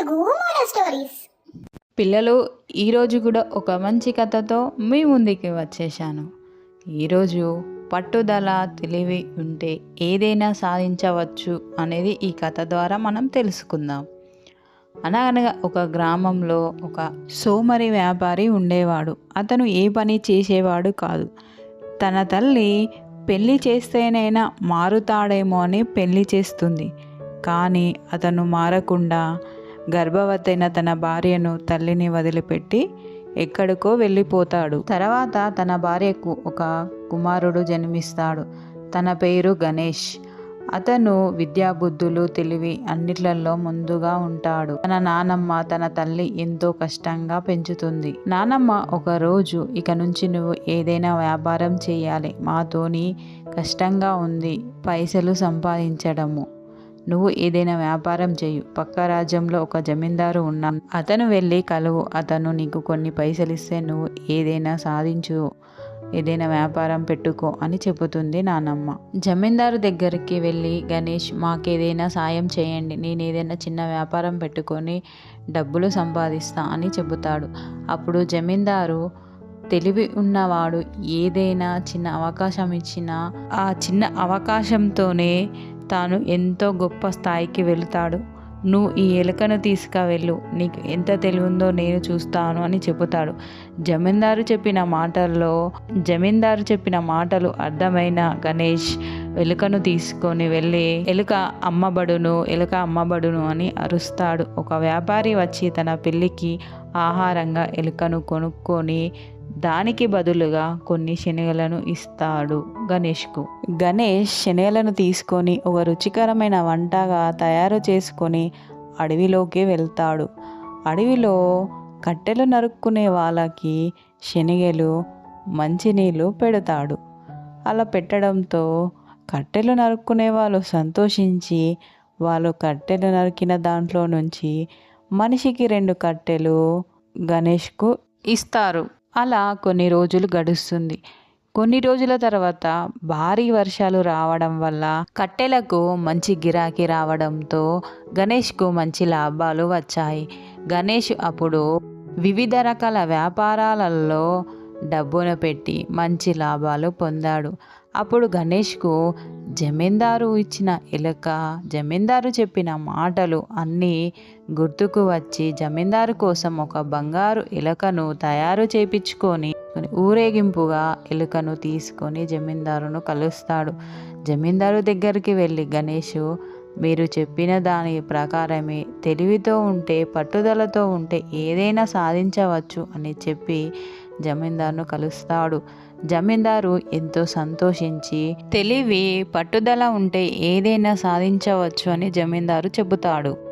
Telugu model stories పిల్లలు ఈరోజు కూడా ఒక మంచి కథతో మీ ముందుకి వచ్చేసాను ఈరోజు పట్టుదల తెలివి ఉంటే ఏదైనా సాధించవచ్చు అనేది ఈ కథ ద్వారా మనం తెలుసుకుందాం. అనగనగా ఒక గ్రామంలో ఒక సోమరి వ్యాపారి ఉండేవాడు. అతను ఏ పని చేసేవాడు కాదు. తన తల్లి పెళ్ళి చేస్తేనైనా మారుతాడేమో అని పెళ్ళి చేస్తుంది. కానీ అతను మారకుండా గర్భవతైన తన భార్యను తల్లిని వదిలిపెట్టి ఎక్కడికో వెళ్ళిపోతాడు. తర్వాత తన భార్యకు ఒక కుమారుడు జన్మిస్తాడు. తన పేరు గణేష్. అతను విద్యాబుద్ధులు తెలివి అన్నిట్లలో ముందుగా ఉంటాడు. తన నానమ్మ తన తల్లి ఎంతో కష్టంగా పెంచుతుంది. నానమ్మ ఒకరోజు ఇక నుంచి నువ్వు ఏదైనా వ్యాపారం చేయాలి. మాతోని కష్టంగా ఉంది. పైసలు సంపాదించడము. నువ్వు ఏదైనా వ్యాపారం చేయు. పక్క రాజ్యంలో ఒక జమీందారు ఉన్నా అతను వెళ్ళి కలువు. అతను నీకు కొన్ని పైసలు ఇస్తే నువ్వు ఏదైనా సాధించు. ఏదైనా వ్యాపారం పెట్టుకో అని చెబుతుంది నానమ్మ. జమీందారు దగ్గరికి వెళ్ళి గణేష్ మాకేదైనా సాయం చేయండి. నేను ఏదైనా చిన్న వ్యాపారం పెట్టుకొని డబ్బులు సంపాదిస్తా అని చెబుతాడు. అప్పుడు జమీందారు తెలివి ఉన్నవాడు ఏదైనా చిన్న అవకాశం ఇచ్చినా ఆ చిన్న అవకాశంతోనే తాను ఎంతో గొప్ప స్థాయికి వెళుతాడు. నువ్వు ఈ ఎలుకను తీసుకువెళ్ళు నీకు ఎంత తెలివి ఉందో నేను చూస్తాను అని చెబుతాడు. జమీందారు చెప్పిన మాటల్లో జమీందారు చెప్పిన మాటలు అర్థమైన గణేష్ ఎలుకను తీసుకొని వెళ్ళి ఎలుక అమ్మబడును ఎలుక అమ్మబడును అని అరుస్తాడు. ఒక వ్యాపారి వచ్చి తన పెళ్ళికి ఆహారంగా ఎలుకను కొనుక్కొని దానికి బదులుగా కొన్ని శనగలను ఇస్తాడు గణేష్కు. గణేష్ శనగలను తీసుకొని ఒక రుచికరమైన వంటగా తయారు చేసుకొని అడవిలోకి వెళ్తాడు. అడవిలో కట్టెలు నరుక్కునే వాళ్ళకి శనగలు మంచినీళ్ళు పెడతాడు. అలా పెట్టడంతో కట్టెలు నరుక్కునే వాళ్ళు సంతోషించి వాళ్ళు కట్టెలు నరికిన దాంట్లో నుంచి మనిషికి రెండు కట్టెలు గణేష్కు ఇస్తారు. అలా కొన్ని రోజులు గడుస్తుంది. కొన్ని రోజుల తర్వాత భారీ వర్షాలు రావడం వల్ల కట్టెలకు మంచి గిరాకీ రావడంతో గణేష్కు మంచి లాభాలు వచ్చాయి. గణేష్ అప్పుడు వివిధ రకాల వ్యాపారాలలో డబ్బును పెట్టి మంచి లాభాలు పొందాడు. అప్పుడు గణేష్కు జమీందారు ఇచ్చిన ఎలుక జమీందారు చెప్పిన మాటలు అన్నీ గుర్తుకు వచ్చి జమీందారు కోసం ఒక బంగారు ఎలుకను తయారు చేపించుకొని ఊరేగింపుగా ఎలుకను తీసుకొని జమీందారును కలుస్తాడు. జమీందారు దగ్గరికి వెళ్ళి గణేష్ మీరు చెప్పిన దాని ప్రకారమే తెలివితో ఉంటే పట్టుదలతో ఉంటే ఏదైనా సాధించవచ్చు అని చెప్పి జమీందారును కలుస్తాడు. జమీందారు ఎంతో సంతోషించి తెలివి పట్టుదల ఉంటే ఏదైనా సాధించవచ్చు అని జమీందారు చెబుతాడు.